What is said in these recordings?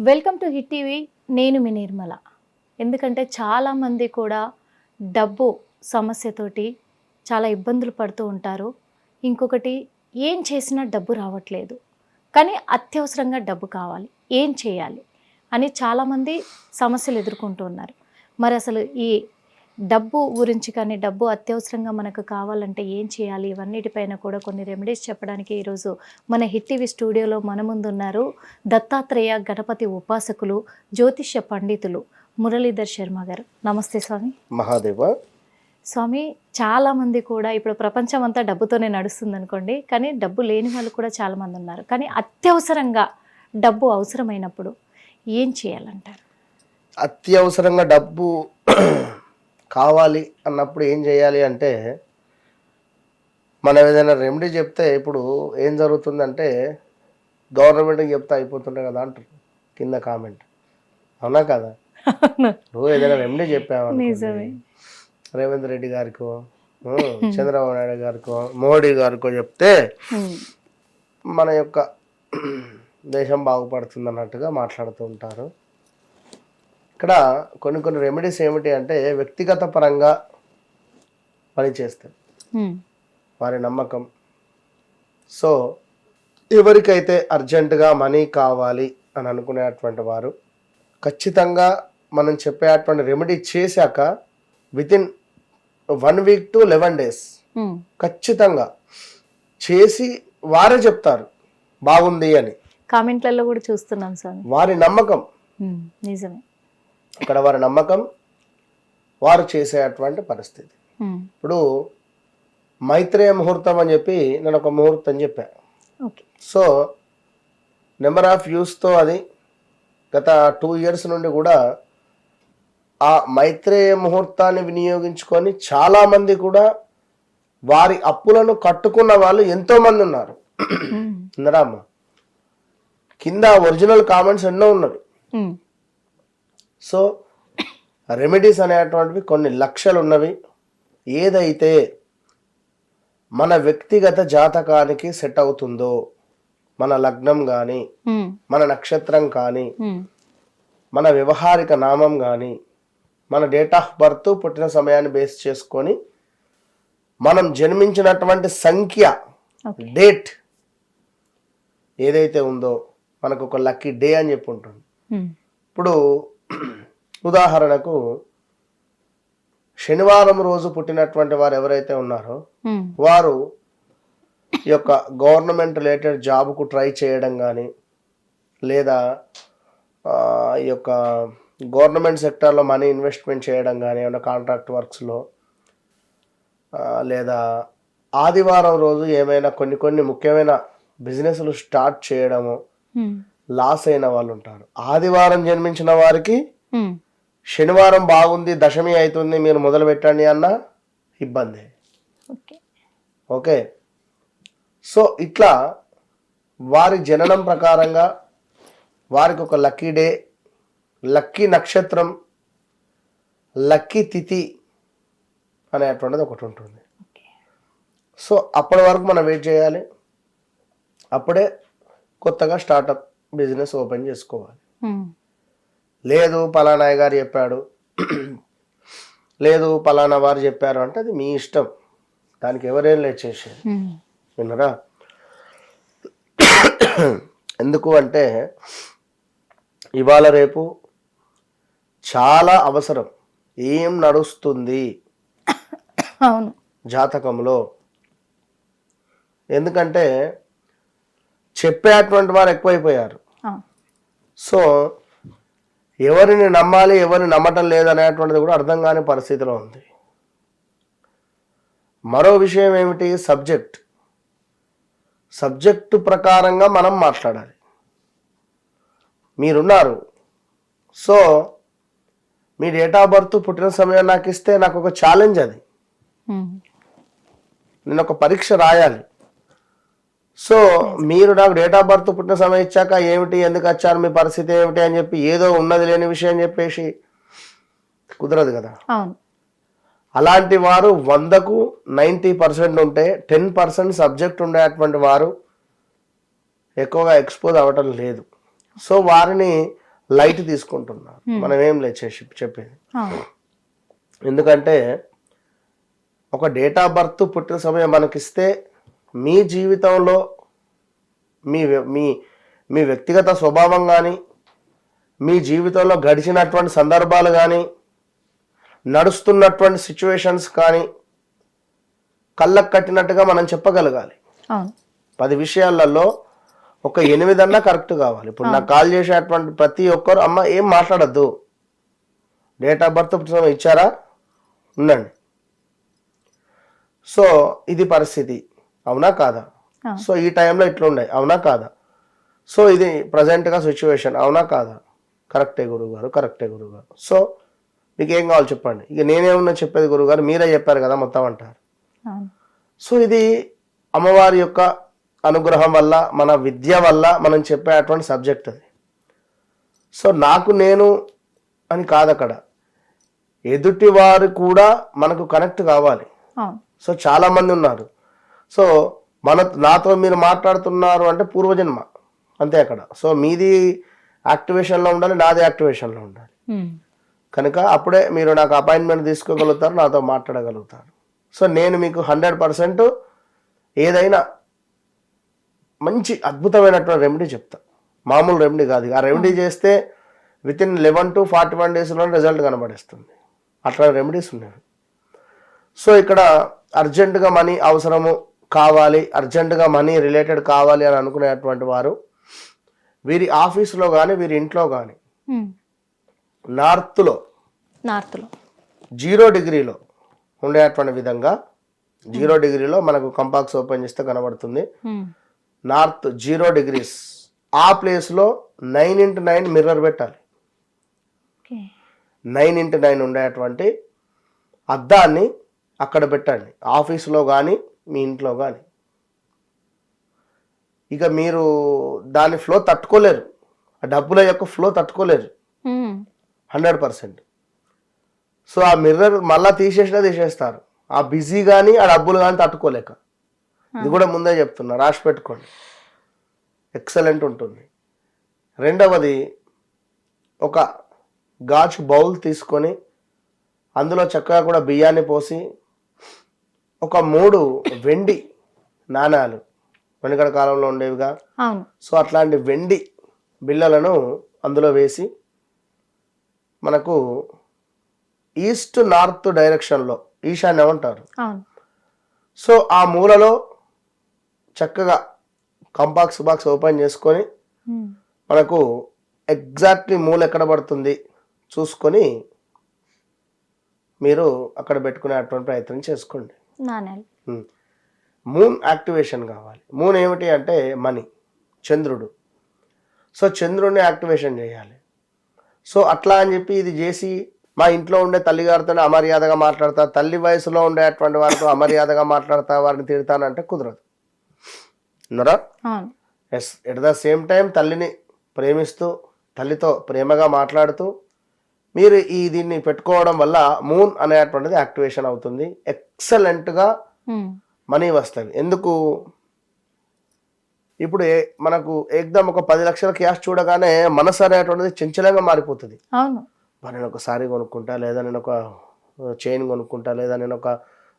Welcome to hit TV. నేను మీ నిర్మల. ఎందుకంటే చాలామంది కూడా డబ్బు సమస్యతోటి చాలా ఇబ్బందులు పడుతూ ఉంటారు. ఇంకొకటి ఏం చేసినా డబ్బు రావట్లేదు. కానీ అత్యవసరంగా డబ్బు కావాలి. ఏం చేయాలి? అని చాలామంది సమస్యలు ఎదుర్కొంటూ ఉన్నారు. మరి అసలు ఈ డబ్బు గురించి కానీ డబ్బు అత్యవసరంగా మనకు కావాలంటే ఏం చేయాలి? ఇవన్నిటిపైన కూడా కొన్ని రెమెడీస్ చెప్పడానికి ఈరోజు మన హిట్ టీవీ స్టూడియోలో మన ముందు ఉన్నారు దత్తాత్రేయ గణపతి ఉపాసకులు జ్యోతిష్య పండితులు మురళీధర్ శర్మ గారు. నమస్తే స్వామి. మహాదేవ. స్వామి చాలామంది కూడా ఇప్పుడు ప్రపంచం అంతా డబ్బుతోనే నడుస్తుంది అనుకోండి కానీ డబ్బు లేని వాళ్ళు కూడా చాలామంది ఉన్నారు. కానీ అత్యవసరంగా డబ్బు అవసరమైనప్పుడు ఏం చేయాలంటారు? అత్యవసరంగా డబ్బు కావాలి అన్నప్పుడు ఏం చేయాలి అంటే మనం ఏదైనా రెమెడీ చెప్తే ఇప్పుడు ఏం జరుగుతుందంటే గవర్నమెంట్కి చెప్తే అయిపోతుండే కదా అంటారు కింద కామెంట్ అవునా కదా? నువ్వు ఏదైనా రెమెడీ చెప్పావు రేవంత్ రెడ్డి గారికో చంద్రబాబు నాయుడు గారికో మోడీ గారికో చెప్తే. మన యొక్క దేశం బాగుపడుతుంది అన్నట్టుగా మాట్లాడుతూ ఉంటారు. ఇక్కడ కొన్ని కొన్ని రెమెడీస్ ఏమిటి అంటే వ్యక్తిగత పరంగా పనిచేస్తాయి. వారి నమ్మకం సో ఎవరికైతే అర్జెంటుగా మనీ కావాలి అని అనుకునేటువంటి వారు ఖచ్చితంగా మనం చెప్పేటువంటి రెమెడీ చేశాక within one week to eleven days. ఖచ్చితంగా చేసి వారే చెప్తారు బాగుంది అని కామెంట్లలో కూడా చూస్తున్నాం స్వామి వారి నమ్మకం. నిజమే ఇక్కడ వారి నమ్మకం వారు చేసేటువంటి పరిస్థితి. ఇప్పుడు మైత్రేయ ముహూర్తం అని చెప్పి నేను ఒక ముహూర్తం చెప్పా సో నెంబర్ ఆఫ్ యూస్తో అది గత టూ ఇయర్స్ నుండి కూడా ఆ మైత్రేయ ముహూర్తాన్ని వినియోగించుకొని చాలామంది కూడా వారి అప్పులను కట్టుకున్న వాళ్ళు ఎంతోమంది ఉన్నారు. ఉన్నారా అమ్మ కింద ఒరిజినల్ కామెంట్స్ ఎన్నో ఉన్నవి. సో రెమెడీస్ అనేటువంటివి కొన్ని లక్షలు ఉన్నవి ఏదైతే మన వ్యక్తిగత జాతకానికి సెట్ అవుతుందో మన లగ్నం కానీ. మన నక్షత్రం కానీ. మన వ్యవహారిక నామం కానీ మన డేట్ ఆఫ్ బర్త్ పుట్టిన సమయాన్ని బేస్ చేసుకొని మనం జన్మించినటువంటి సంఖ్య డేట్ ఏదైతే ఉందో మనకు ఒక లక్కీ డే అని చెప్పి ఉంటుంది. ఇప్పుడు ఉదాహరణకు శనివారం రోజు పుట్టినటువంటి వారు ఎవరైతే ఉన్నారో. వారు ఈ యొక్క గవర్నమెంట్ రిలేటెడ్ జాబ్కు ట్రై చేయడం కానీ లేదా ఈ యొక్క గవర్నమెంట్ సెక్టార్లో మనీ ఇన్వెస్ట్మెంట్ చేయడం కానీ ఏమైనా కాంట్రాక్ట్ వర్క్స్లో లేదా ఆదివారం రోజు ఏమైనా కొన్ని కొన్ని ముఖ్యమైన బిజినెస్లు స్టార్ట్ చేయడము. లాస్ అయిన వాళ్ళు ఉంటారు ఆదివారం జన్మించిన వారికి. శనివారం బాగుంది దశమి అవుతుంది మీరు మొదలు పెట్టండి అన్న ఇబ్బంది. ఓకే. సో ఇట్లా వారి జననం ప్రకారంగా వారికి ఒక లక్కీ డే లక్కీ నక్షత్రం లక్కీ తిథి అనేటువంటిది ఒకటి ఉంటుంది. సో అప్పటి వరకు మనం వెయిట్ చేయాలి. అప్పుడే కొత్తగా స్టార్టప్ బిజినెస్ ఓపెన్ చేసుకోవాలి. లేదు పలానా గారు చెప్పాడు. లేదు పలానా వారు చెప్పారు అంటే అది మీ ఇష్టం. దానికి ఎవరేం లేదు చేసేది. విన్నరా? ఎందుకు అంటే ఇవాళ రేపు చాలా అవసరం. ఏం నడుస్తుంది? అవును. జాతకంలో. ఎందుకంటే చెప్పేటువంటి వారు ఎక్కువైపోయారు. సో ఎవరిని నమ్మాలి ఎవరిని నమ్మటం లేదనేటువంటిది కూడా అర్థం కాని పరిస్థితిలో ఉంది. మరో విషయం ఏమిటి? సబ్జెక్ట్. సబ్జెక్టు ప్రకారంగా మనం మాట్లాడాలి. మీరున్నారు. సో మీ డేట్ ఆఫ్ బర్త్ పుట్టిన సమయం నాకు ఇస్తే నాకు ఒక ఛాలెంజ్ అది. నేను ఒక పరీక్ష రాయాలి. సో మీరు నాకు డేట్ ఆఫ్ బర్త్ పుట్టిన సమయం ఇచ్చాక ఏమిటి ఎందుకు వచ్చారు మీ పరిస్థితి ఏమిటి అని చెప్పి ఏదో ఉన్నది లేని విషయం చెప్పేసి కుదరదు కదా. అలాంటి వారు వందకు నైంటీ పర్సెంట్ ఉంటే టెన్ పర్సెంట్ సబ్జెక్ట్ ఉండేటువంటి వారు ఎక్కువగా ఎక్స్పోజ్ అవ్వటం లేదు. సో వారిని లైట్ తీసుకుంటున్నారు. మనం ఏం లేదు చేసి చెప్పేది. ఎందుకంటే ఒక డేట్ ఆఫ్ బర్త్ పుట్టిన సమయం మనకిస్తే మీ జీవితంలో మీ మీ మీ వ్యక్తిగత స్వభావం కానీ మీ జీవితంలో గడిచినటువంటి సందర్భాలు కానీ నడుస్తున్నటువంటి సిచ్యువేషన్స్ కానీ కళ్ళకు కట్టినట్టుగా మనం చెప్పగలగాలి. పది విషయాలలో ఒక ఎనిమిదన్నా కరెక్ట్ కావాలి. ఇప్పుడు నాకు కాల్ చేసేటువంటి ప్రతి ఒక్కరు అమ్మ ఏం మాట్లాడద్దు? డేట్ ఆఫ్ బర్త్ ఇచ్చారా? ఉండండి. సో ఇది పరిస్థితి. అవునా కాదా. సో ఈ టైంలో ఇట్లా ఉన్నాయి అవునా కాదా? సో ఇది ప్రజెంట్గా సిచ్యువేషన్ అవునా కాదా? కరెక్టే గురుగారు కరెక్టే గురుగారు. సో మీకు ఏం కావాలి చెప్పండి. ఇక నేనేమన్నా చెప్పేది గురుగారు మీరే చెప్పారు కదా మొత్తం అంటారు. సో ఇది అమ్మవారి యొక్క అనుగ్రహం వల్ల మన విద్య వల్ల మనం చెప్పేటువంటి సబ్జెక్ట్ అది. సో నాకు నేను అని కాదు అక్కడ. ఎదుటి వారు కూడా మనకు కనెక్ట్ కావాలి. సో చాలా మంది ఉన్నారు. సో మన నాతో మీరు మాట్లాడుతున్నారు అంటే పూర్వజన్మ. అంతే అక్కడ. సో మీది యాక్టివేషన్లో ఉండాలి నాది యాక్టివేషన్లో ఉండాలి. కనుక అప్పుడే మీరు నాకు అపాయింట్మెంట్ తీసుకోగలుగుతారు నాతో మాట్లాడగలుగుతారు. సో నేను మీకు హండ్రెడ్ పర్సెంట్ ఏదైనా మంచి అద్భుతమైనటువంటి రెమెడీ చెప్తా. మామూలు రెమెడీ కాదు. ఆ రెమెడీ చేస్తే within eleven to forty one డేస్లో రిజల్ట్ కనబడేస్తుంది. అట్లా రెమెడీస్ ఉన్నాయి సో ఇక్కడ అర్జెంటుగా మనీ అవసరము కావాలి అర్జెంటుగా మనీ రిలేటెడ్ కావాలి అని అనుకునేటువంటి వారు వీరి ఆఫీసులో కానీ వీరి ఇంట్లో కానీ. నార్త్లో నార్త్లో. జీరో డిగ్రీలో ఉండేటువంటి విధంగా జీరో డిగ్రీలో మనకు కంపాక్స్ ఓపెన్ చేస్తే కనబడుతుంది. నార్త్ జీరో డిగ్రీస్ ఆ ప్లేస్లో నైన్ ఇంటూ నైన్ మిర్రర్ పెట్టాలి. నైన్ ఇంటూ నైన్ ఉండేటువంటి అద్దాన్ని అక్కడ పెట్టండి. ఆఫీసులో కానీ మీ ఇంట్లో కానీ ఇక మీరు దాని ఫ్లో తట్టుకోలేరు. ఆ డబ్బుల యొక్క ఫ్లో తట్టుకోలేరు. Hundred percent. సో ఆ మిర్రర్ మళ్ళా తీసేసినా తీసేస్తారు. ఆ బిజీ కానీ ఆ డబ్బులు కానీ తట్టుకోలేక. ఇది కూడా ముందే చెప్తున్నా. రాసి పెట్టుకోండి. ఎక్సలెంట్ ఉంటుంది. రెండవది ఒక గాజు బౌల్ తీసుకొని అందులో చక్కగా కూడా బియ్యాన్ని పోసి ఒక మూడు వెండి నాణాలు వెనుకడ కాలంలో ఉండేవిగా. సో అట్లాంటి వెండి బిళ్ళలను అందులో వేసి మనకు ఈస్ట్ నార్త్ డైరెక్షన్లో ఈశాన్యం అంటారు. సో ఆ మూలలో చక్కగా కంపాక్స్ బాక్స్ ఓపెన్ చేసుకొని. మనకు ఎగ్జాక్ట్లీ మూల ఎక్కడ పడుతుంది చూసుకొని మీరు అక్కడ పెట్టుకునేటువంటి ప్రయత్నం చేసుకోండి. మూన్ యాక్టివేషన్ కావాలి. మూన్ ఏమిటి అంటే మనీ చంద్రుడు. సో చంద్రుడిని యాక్టివేషన్ చేయాలి. సో అట్లా అని చెప్పి ఇది చేసి మా ఇంట్లో ఉండే తల్లిగారితో అమర్యాదగా మాట్లాడతా తల్లి వయసులో ఉండేటువంటి వారితో అమర్యాదగా మాట్లాడతా వారిని తిడతానంటే కుదరదు. ఉన్నారా అవును. Yes at the same time తల్లిని ప్రేమిస్తూ తల్లితో ప్రేమగా మాట్లాడుతూ మీరు ఈ దీన్ని పెట్టుకోవడం వల్ల మూన్ అనేటువంటిది యాక్టివేషన్ అవుతుంది. ఎక్సలెంట్గా. మనీ వస్తుంది. ఎందుకు? ఇప్పుడు మనకు ఏకదం ఒక పది లక్షల క్యాష్ చూడగానే మనసు అనేటువంటిది చంచలంగా మారిపోతుంది. అవును. "బా, నేను ఒక సారీ కొనుక్కుంటా లేదా నేను ఒక చైన్ కొనుక్కుంటా లేదా నేను ఒక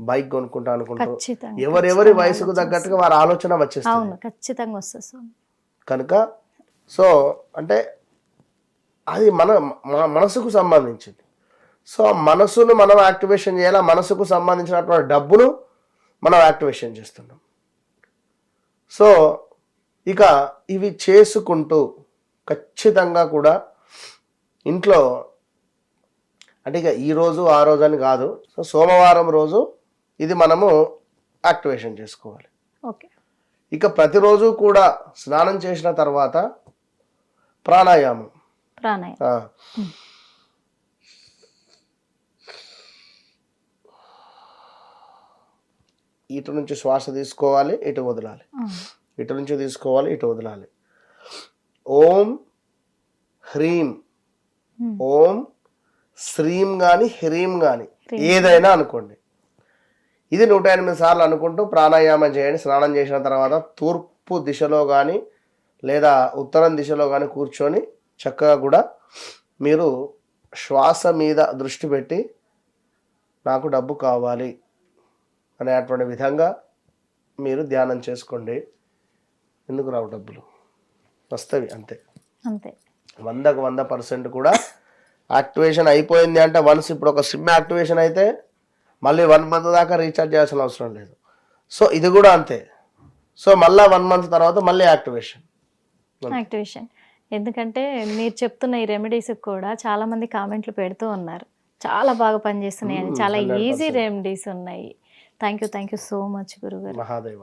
బైక్ కొనుక్కుంటా అనుకుంటారు ఖచ్చితంగా ఎవరెవరి వయసుకు తగ్గట్టుగా వారి ఆలోచన వచ్చేస్తుంది. ఖచ్చితంగా వస్తుంది. కనుక సో అంటే అది మన మన- మనసుకు సంబంధించింది. సో మనసును మనం యాక్టివేషన్ చేయాలి? మనసుకు సంబంధించినటువంటి డబ్బును మనం యాక్టివేషన్ చేస్తున్నాం. సో ఇక ఇవి చేసుకుంటూ ఖచ్చితంగా కూడా ఇంట్లో అంటే ఇక ఈ రోజు ఆ రోజు అని కాదు. సో సోమవారం రోజు ఇది మనము యాక్టివేషన్ చేసుకోవాలి. ఓకే. ఇక ప్రతిరోజు కూడా స్నానం చేసిన తర్వాత ప్రాణాయామం. ప్రాణాయామం. ఇటు నుంచి శ్వాస తీసుకోవాలి ఇటు వదలాలి. ఇటు నుంచి తీసుకోవాలి ఇటు వదలాలి. ఓం హ్రీం. ఓం శ్రీం కానీ హ్రీం కానీ ఏదైనా అనుకోండి. ఇది నూట ఎనిమిది సార్లు అనుకుంటూ ప్రాణాయామం చేయండి. స్నానం చేసిన తర్వాత తూర్పు దిశలో కానీ లేదా ఉత్తరం దిశలో కానీ కూర్చొని చక్కగా కూడా మీరు శ్వాస మీద దృష్టి పెట్టి నాకు డబ్బు కావాలి అనేటువంటి విధంగా మీరు ధ్యానం చేసుకోండి. ఎందుకు రావు డబ్బులు? వస్తవి అంతే. అంతే. వందకు వంద పర్సెంట్ కూడా యాక్టివేషన్ అయిపోయింది అంటే వన్స్ ఇప్పుడు ఒక సిమ్ యాక్టివేషన్ అయితే మళ్ళీ వన్ మంత్ దాకా రీఛార్జ్ చేయాల్సిన అవసరం లేదు. సో ఇది కూడా అంతే. సో మళ్ళీ వన్ మంత్ తర్వాత మళ్ళీ యాక్టివేషన్. యాక్టివేషన్. ఎందుకంటే మీరు చెప్తున్న ఈ రెమెడీస్ కూడా చాలా మంది కామెంట్లు పెడుతూ ఉన్నారు. చాలా బాగా పనిచేస్తున్నాయి అని చాలా 100%. ఈజీ రెమెడీస్ ఉన్నాయి. Thank you thank you so much గురుగారు. మహాదేవ.